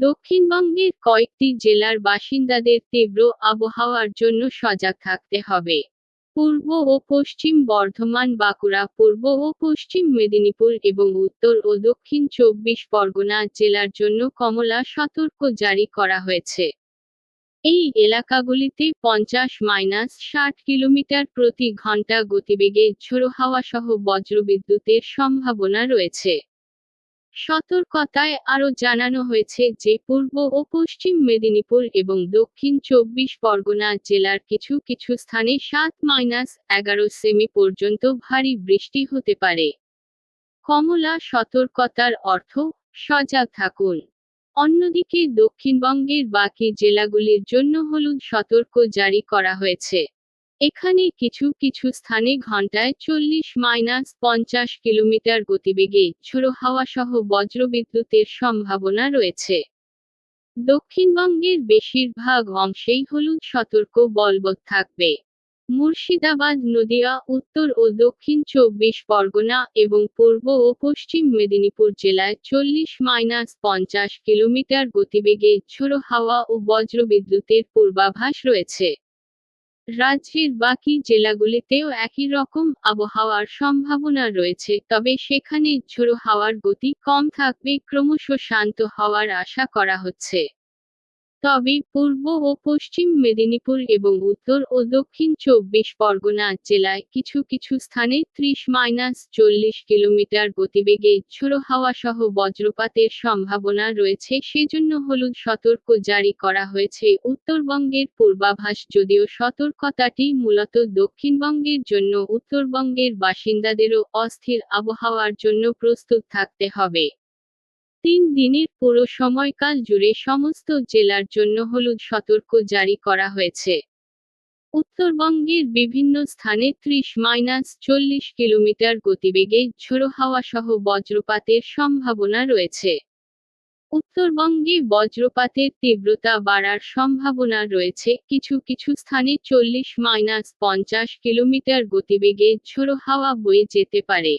দক্ষিণবঙ্গের কয়েকটি জেলার বাসিন্দাদের তীব্র আবহাওয়ার জন্য সজাগ থাকতে হবে। পূর্ব ও পশ্চিম বর্ধমান, বাঁকুড়া, পূর্ব ও পশ্চিম মেদিনীপুর এবং উত্তর ও দক্ষিণ চব্বিশ পরগনা জেলার জন্য কমলা সতর্ক জারি করা হয়েছে। এই এলাকাগুলিতে পঞ্চাশ মাইনাস ষাট কিলোমিটার প্রতি ঘণ্টা গতিবেগে ঝোড়ো হাওয়া সহ বজ্রবিদ্যুতের সম্ভাবনা রয়েছে। সতর্কতায় আরও জানানো হয়েছে যে পূর্ব ও পশ্চিম মেদিনীপুর এবং দক্ষিণ চব্বিশ পরগনা জেলার কিছু কিছু স্থানে সাত মাইনাস এগারো সেমি পর্যন্ত ভারী বৃষ্টি হতে পারে। কমলা সতর্কতার অর্থ, সজাগ থাকুন। অন্যদিকে দক্ষিণবঙ্গের বাকি জেলাগুলির জন্য হলুদ সতর্ক জারি করা হয়েছে। এখানে কিছু কিছু স্থানে ঘন্টায় চল্লিশ মাইনাস পঞ্চাশ কিলোমিটার গতিবেগে ঝোড়ো হাওয়া সহ বজ্রবিদ্যুতের সম্ভাবনা রয়েছে। দক্ষিণবঙ্গের বেশিরভাগ অংশেই হলুদ সতর্ক বলবৎ থাকবে। মুর্শিদাবাদ, নদিয়া, উত্তর ও দক্ষিণ চব্বিশ পরগনা এবং পূর্ব ও পশ্চিম মেদিনীপুর জেলায় চল্লিশ মাইনাস পঞ্চাশ কিলোমিটার গতিবেগে ঝোড়ো হাওয়া ও বজ্রবিদ্যুতের পূর্বাভাস রয়েছে। রাজ্যের বাকি জেলাগুলিতেও একই রকম আবহাওয়ার সম্ভাবনা রয়েছে, তবে সেখানে ঝোড়ো হাওয়ার গতি কম থাকবে, ক্রমশ শান্ত হওয়ার আশা করা হচ্ছে। তবে পূর্ব ও পশ্চিম মেদিনীপুর এবং উত্তর ও দক্ষিণ চব্বিশ পরগনা জেলায় কিছু কিছু স্থানে ত্রিশ মাইনাস চল্লিশ কিলোমিটার গতিবেগে ঝোড়ো হাওয়া সহ বজ্রপাতের সম্ভাবনা রয়েছে। সেজন্য হলুদ সতর্ক জারি করা হয়েছে। উত্তরবঙ্গের পূর্বাভাস যদিও সতর্কতাটি মূলত দক্ষিণবঙ্গের জন্য, উত্তরবঙ্গের বাসিন্দাদেরও অস্থির আবহাওয়ার জন্য প্রস্তুত থাকতে হবে। তিন দিনের পুরো সময়কাল জুড়ে সমস্ত জেলার জন্য হলুদ সতর্ক জারি করা হয়েছে। উত্তরবঙ্গের বিভিন্ন স্থানে ত্রিশ মাইনাস চল্লিশ কিলোমিটার গতিবেগে ঝোড়ো হাওয়া সহ বজ্রপাতের সম্ভাবনা রয়েছে। উত্তরবঙ্গে বজ্রপাতের তীব্রতা বাড়ার সম্ভাবনা রয়েছে। কিছু কিছু স্থানে চল্লিশ মাইনাস পঞ্চাশ কিলোমিটার গতিবেগে ঝোড়ো হাওয়া বয়ে যেতে পারে।